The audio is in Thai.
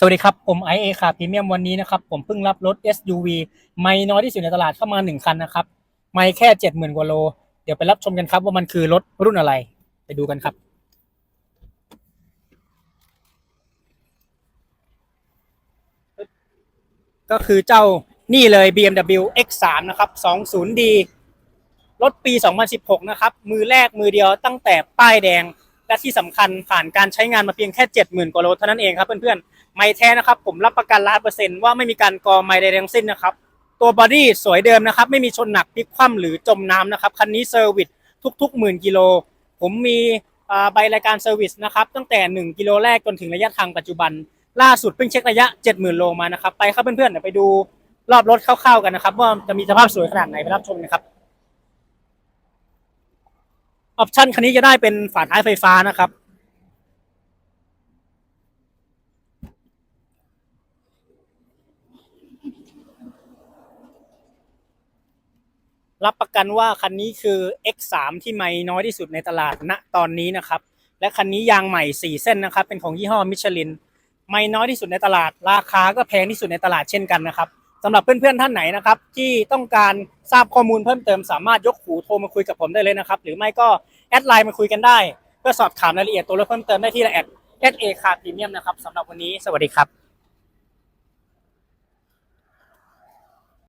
สวัสดีครับ ผมไอเอคาพรีเมียมวันนี้นะครับ ผมเพิ่งรับรถ SUV ไม่น้อยที่สุดในตลาดเข้ามาหนึ่งคันนะครับ ไม่แค่เจ็ดหมื่นกว่าโล เดี๋ยวไปรับชมกันครับ ว่ามันคือรถรุ่นอะไร ไปดูกันครับ ก็คือเจ้านี่เลย BMW X3 นะครับ 20D รถปี 2016 นะครับ มือแรกมือเดียวตั้งแต่ป้ายแดง และที่สำคัญผ่านการใช้งานมาเพียงแค่ 70,000 กว่าโลเท่านั้นเองครับเพื่อนๆ ไม่แท้นะครับ ผมรับประกันล้านเปอร์เซ็นต์ว่าไม่มีการกอไม้ใดๆทั้งสิ้นนะครับ ตัวบอดี้สวยเดิมนะครับ ไม่มีชนหนักพลิกคว่ำหรือจมน้ำนะครับ คันนี้เซอร์วิสทุกๆหมื่นกิโล ผมมีใบรายการเซอร์วิสนะครับ ตั้งแต่ 1 กิโลแรกจนถึงระยะทางปัจจุบัน ล่าสุดเพิ่งเช็คระยะ 70,000 โลมานะครับ ไปครับเพื่อนๆเดี๋ยวไปดูรอบรถคร่าวๆกันนะครับว่าจะมีสภาพสวยขนาดไหนไปรับชมนะครับ ออปชันคันนี้จะได้เป็นฝาท้ายไฟฟ้านะครับ รับประกันว่าคันนี้คือ X3 ที่ไม่น้อยที่สุดในตลาดณตอนนี้นะครับ และคันนี้ยางใหม่ 4 เส้นนะครับ เป็นของยี่ห้อมิชลิน ไม่น้อยที่สุดในตลาด ราคาก็แพงที่สุดในตลาดเช่นกันนะครับ สำหรับเพื่อนๆท่านไหนนะครับที่ต้องการทราบข้อมูลเพิ่มเติมสามารถยกหูโทรมาคุยกับผมได้เลยนะครับหรือไม่ก็แอดไลน์มาคุยกันได้ เพื่อสอบถามรายละเอียดตัวเลือกเพิ่มเติมได้ที่แอดแอดเอคาพรีเมียมนะครับสำหรับวันนี้สวัสดีครับ